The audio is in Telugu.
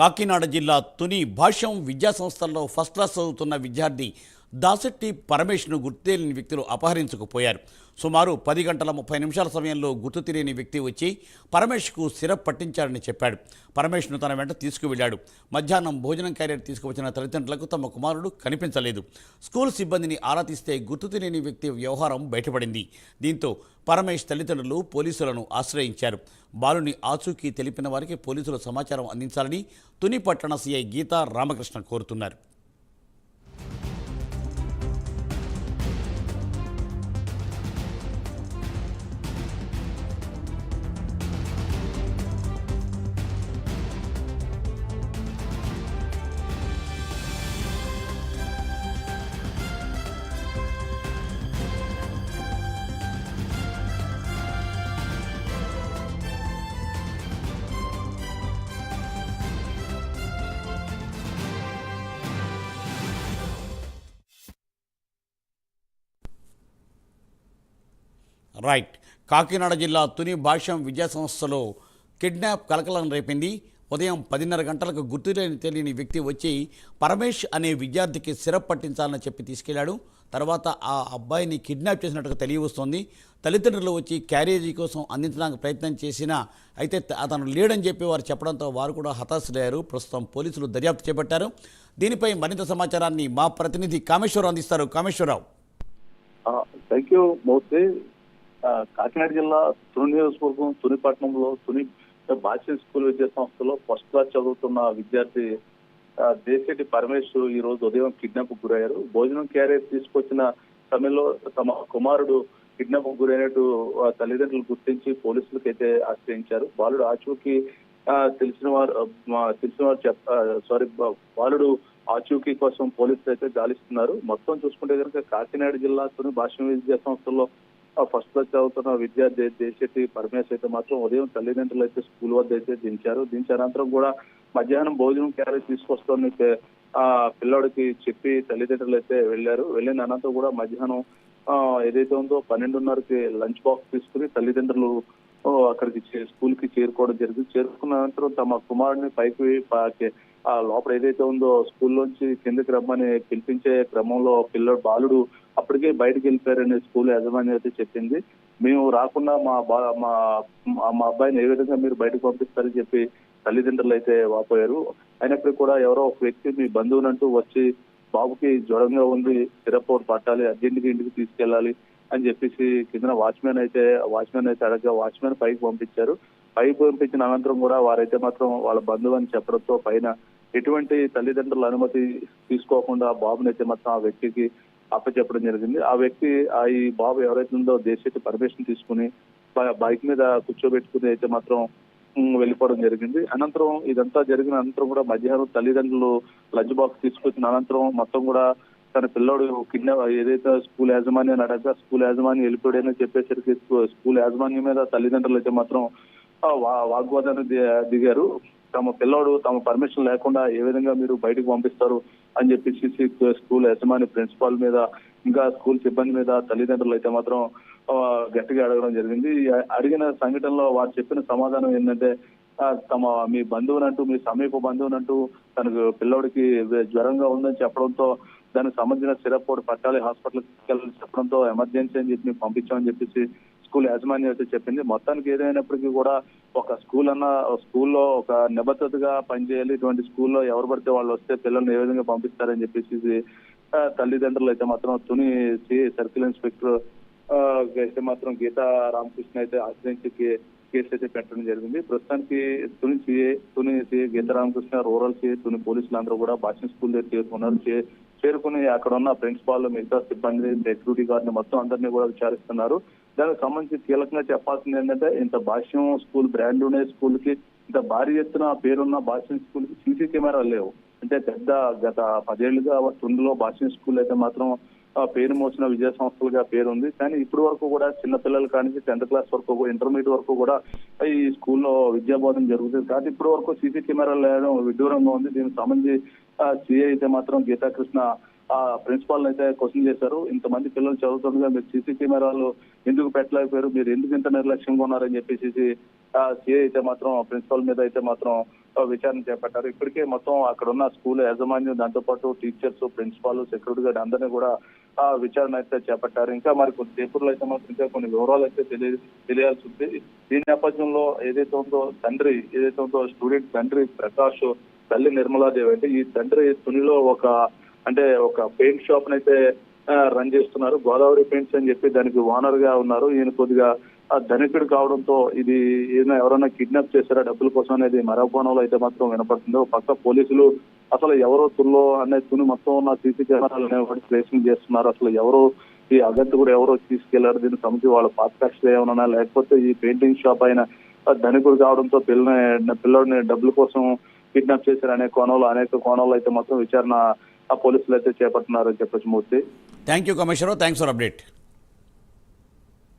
కాకినాడ జిల్లా తుని భాష్యం విద్యాసంస్థల్లో ఫస్ట్ క్లాస్ చదువుతున్న విద్యార్థి దాసెట్టి పరమేష్ను గుర్తుతెలియని వ్యక్తులు అపహరించుకుపోయారు. సుమారు పది గంటల ముప్పై నిమిషాల సమయంలో గుర్తు తెలియని వ్యక్తి వచ్చి పరమేష్కు సిరప్ పట్టించాడని చెప్పాడు. పరమేష్ను తన వెంట తీసుకువెళ్ళాడు. మధ్యాహ్నం భోజనం క్యారియర్ తీసుకువచ్చిన తల్లిదండ్రులకు తమ కుమారుడు కనిపించలేదు. స్కూల్ సిబ్బందిని ఆరా తీస్తే గుర్తు తెలియని వ్యక్తి వ్యవహారం బయటపడింది. దీంతో పరమేష్ తల్లిదండ్రులు పోలీసులను ఆశ్రయించారు. బాలుని ఆచూకీ తెలిపిన వారికి పోలీసులు సమాచారం అందించాలని తుని పట్టణ సీఐ గీతా రామకృష్ణ కోరుతున్నారు. రైట్. కాకినాడ జిల్లా తుని భాష్యం విద్యా సంస్థలో కిడ్నాప్ కలకలం రేపింది. ఉదయం పదిన్నర గంటలకు గుర్తులేని తెలియని వ్యక్తి వచ్చి పరమేష్ అనే విద్యార్థికి సిరప్ పట్టించాలని చెప్పి తీసుకెళ్ళాడు. తర్వాత ఆ అబ్బాయిని కిడ్నాప్ చేసినట్టుగా తెలియవస్తోంది. తల్లిదండ్రులు వచ్చి క్యారేజీ కోసం అందించడానికి ప్రయత్నం చేసినా అయితే అతను లేడని చెప్పి వారు చెప్పడంతో వారు కూడా హతాశులయ్యారు. ప్రస్తుతం పోలీసులు దర్యాప్తు చేపట్టారు. దీనిపై మరింత సమాచారాన్ని మా ప్రతినిధి కామేశ్వరరావు అందిస్తారు. కామేశ్వరరావు. థ్యాంక్ యూ కాకినాడ జిల్లా తుని నియోజకవర్గం తునిపట్నంలో తుని బాచ్యం స్కూల్ విద్యా సంస్థలో ఫస్ట్ క్లాస్ చదువుతున్న విద్యార్థి దేశెట్టి పరమేశ్వరు ఈ రోజు ఉదయం కిడ్నాప్ గురయ్యారు. భోజనం క్యారియర్ తీసుకొచ్చిన సమయంలో తమ కుమారుడు కిడ్నాప్ గురైనట్టు తల్లిదండ్రులు గుర్తించి పోలీసులకు అయితే ఆశ్రయించారు. బాలుడు ఆచూకీ తెలిసిన వారు తెలిసిన వారు చెప్ సారీ బాలుడు ఆచూకీ కోసం పోలీసులు అయితే గాలిస్తున్నారు. మొత్తం చూసుకుంటే కనుక కాకినాడ జిల్లా తుని భాష విద్యా సంస్థల్లో ఫస్ట్ క్లాస్ చదువుతున్న విద్యార్థి దేశెట్టి పరమేశ్ అయితే మాత్రం ఉదయం తల్లిదండ్రులు అయితే స్కూల్ వద్ద అయితే దించారు. దించిన అనంతరం కూడా మధ్యాహ్నం భోజనం క్యారేజ్ తీసుకొస్తామని ఆ పిల్లాడికి చెప్పి తల్లిదండ్రులు అయితే వెళ్ళారు. వెళ్ళిన అనంతరం కూడా మధ్యాహ్నం ఏదైతే ఉందో పన్నెండున్నరకి లంచ్ బాక్స్ తీసుకుని తల్లిదండ్రులు అక్కడికి చే- స్కూల్కి చేరుకోవడం జరిగింది. చేరుకున్న అనంతరం తమ కుమారుడిని పైకి పా- ఆ లోపల ఏదైతే ఉందో స్కూల్లోంచి కిందకి రమ్మని పిలిపించే క్రమంలో పిల్లడు బాలుడు అప్పటికే బయటకు వెళ్ళిపోయారని స్కూల్ యజమాని అయితే చెప్పింది. మేము రాకుండా మా బా మా మా- అబ్బాయిని ఏ విధంగా మీరు బయటకు పంపిస్తారని చెప్పి తల్లిదండ్రులు అయితే వాపోయారు. అయినప్పటికీ కూడా ఎవరో ఒక వ్యక్తి మీ బంధువునంటూ వచ్చి బాబుకి జ్వరంగా ఉంది సిరప్ ఒకటి పట్టాలి అర్జెంట్గా ఇంటికి తీసుకెళ్ళాలి అని చెప్పేసి కింద వాచ్మెన్ అయితే వాచ్మెన్ అయితే అడగగా వాచ్మెన్ పైకి పంపించారు. పైకి పంపించిన అనంతరం కూడా వారైతే మాత్రం వాళ్ళ బంధువు అని చెప్పడంతో పైన ఎటువంటి తల్లిదండ్రుల అనుమతి తీసుకోకుండా బాబుని అయితే మాత్రం ఆ వ్యక్తికి అప్పచెప్పడం జరిగింది. ఆ వ్యక్తి ఆ ఈ బాబు ఎవరైతే ఉందో దేశీయ పర్మిషన్ తీసుకుని బైక్ మీద కూర్చోబెట్టుకుని అయితే మాత్రం వెళ్ళిపోవడం జరిగింది. అనంతరం ఇదంతా జరిగిన అనంతరం కూడా మధ్యాహ్నం తల్లిదండ్రులు లంచ్ బాక్స్ తీసుకొచ్చిన అనంతరం మొత్తం కూడా తన పిల్లోడు కిడ్నా ఏదైతే స్కూల్ యాజమాన్యం అడగ స్కూల్ యాజమాన్యం వెళ్ళిపోయాడని చెప్పేసరికి స్కూల్ యాజమాన్యం మీద తల్లిదండ్రులు అయితే మాత్రం ఆ, వాగ్వాదాన్ని ది- దిగారు. తమ పిల్లోడు తమ పర్మిషన్ లేకుండా ఏ విధంగా మీరు బయటకు పంపిస్తారు అని చెప్పేసి స్కూల్ యజమాని ప్రిన్సిపాల్ మీద ఇంకా స్కూల్ సిబ్బంది మీద తల్లిదండ్రులు అయితే మాత్రం గట్టిగా అడగడం జరిగింది. అడిగిన సంఘటనలో వారు చెప్పిన సమాధానం ఏంటంటే తమ మీ బంధువునంటూ మీ సమీప బంధువునంటూ తనకు పిల్లోడికి జ్వరంగా ఉందని చెప్పడంతో దానికి సంబంధించిన సిరప్ ఒకటి పట్టాలి హాస్పిటల్ తీసుకెళ్ళాలని చెప్పడంతో ఎమర్జెన్సీ అని చెప్పి పంపించామని చెప్పేసి స్కూల్ యాజమాన్యం అయితే చెప్పింది. మొత్తానికి ఏదైనప్పటికీ కూడా ఒక స్కూల్ అన్న స్కూల్లో ఒక నిబద్ధతగా పనిచేయాలి. ఇటువంటి స్కూల్లో ఎవరు పడితే వాళ్ళు వస్తే పిల్లల్ని ఏ విధంగా పంపిస్తారని చెప్పేసి తల్లిదండ్రులు అయితే మాత్రం తుని సర్కిల్ ఇన్స్పెక్టర్ అయితే మాత్రం గీతా రామకృష్ణ అయితే ఆశ్రయించి కేసు అయితే పెట్టడం జరిగింది. ప్రస్తుతానికి Tuni CI Tuni CI Geetha Ramakrishna rural CI Tuni పోలీసులు అందరూ కూడా భాషణ స్కూల్ దగ్గర చేరుకున్నారు. చేరుకుని అక్కడ ఉన్న ప్రిన్సిపాల్ మిగతా సిబ్బంది సెక్యూరిటీ గార్డ్ని మొత్తం అందరినీ కూడా విచారిస్తున్నారు. దానికి సంబంధించి కీలకంగా చెప్పాల్సింది ఏంటంటే ఇంత భాష్యం స్కూల్ బ్రాండ్ ఉండే స్కూల్కి ఇంత భారీ ఎత్తున పేరున్న భాష్యం స్కూల్కి సీసీ కెమెరాలు లేవు. అంటే పెద్ద గత పదేళ్ళుగా తుండులో భాష్యం స్కూల్ అయితే మాత్రం పేరు మోసిన విద్యా సంస్థలుగా పేరు ఉంది కానీ ఇప్పుడు వరకు కూడా చిన్న పిల్లల కానించి టెన్త్ క్లాస్ వరకు కూడా, ఇంటర్మీడియట్ వరకు కూడా ఈ స్కూల్లో విద్యా బోధన జరుగుతుంది. కానీ ఇప్పుడు వరకు సీసీ కెమెరాలు లేడం విడ్డూరంగా ఉంది. దీనికి సంబంధించి సిఐ అయితే మాత్రం గీతాకృష్ణ ఆ ప్రిన్సిపాల్ అయితే క్వశ్చన్ చేశారు. ఇంతమంది పిల్లలు చదువుతుండగా మీరు సీసీ కెమెరాలు ఎందుకు పెట్టలేకపోయారు? మీరు ఎందుకు ఇంత నిర్లక్ష్యంగా ఉన్నారని చెప్పేసి ఆ సిఐ అయితే మాత్రం ప్రిన్సిపాల్ మీద అయితే మాత్రం విచారణ చేపట్టారు. ఇప్పటికే మొత్తం అక్కడ ఉన్న స్కూల్ యాజమాన్యం దాంతో పాటు టీచర్స్ ప్రిన్సిపాల్ సెక్యూరిటీ గార్డ్ అందరినీ కూడా విచారణ అయితే చేపట్టారు. ఇంకా మరి కొన్ని సేపుల్లో అయితే మాత్రం ఇంకా కొన్ని వివరాలు అయితే తెలియ తెలియాల్సి ఉంది. ఈ నేపథ్యంలో ఏదైతే ఉందో తండ్రి ఏదైతే ఉందో స్టూడెంట్ తండ్రి ప్రకాష్ తల్లి నిర్మలాదేవి అంటే ఈ తండ్రి తునిలో ఒక అంటే ఒక పెయింట్ షాప్ అయితే రన్ చేస్తున్నారు. గోదావరి పెయింట్స్ అని చెప్పి దానికి ఓనర్గా ఉన్నారు. ఈయన కొద్దిగా ఆ ధనికుడు కావడంతో ఇది ఏదైనా ఎవరైనా కిడ్నాప్ చేశారా? డబ్బుల కోసం అనేది మరో కోణంలో అయితే మాత్రం వినపడుతుంది. ఒక పక్క పోలీసులు అసలు ఎవరో తుల్లో అనే తుని మొత్తం ఉన్న సీసీ కెమెరాలు అనేవి ప్లేసింగ్ చేస్తున్నారు. అసలు ఎవరో ఈ అగంతు కూడా ఎవరో తీసుకెళ్ళారు? దీనికి సంబంధించి వాళ్ళ పాత ఏమన్నా లేకపోతే ఈ పెయింటింగ్ షాప్ అయిన ధనికుడు కావడంతో పిల్లని పిల్లోడిని డబ్బుల కోసం కిడ్నాప్ చేశారు అనే కోణంలో అనేక కోణంలో అయితే మొత్తం విచారణ ఆ పోలీసులు అయితే చేపట్టినారని చెప్పొచ్చు Murthy. Thank you commissioner thanks for update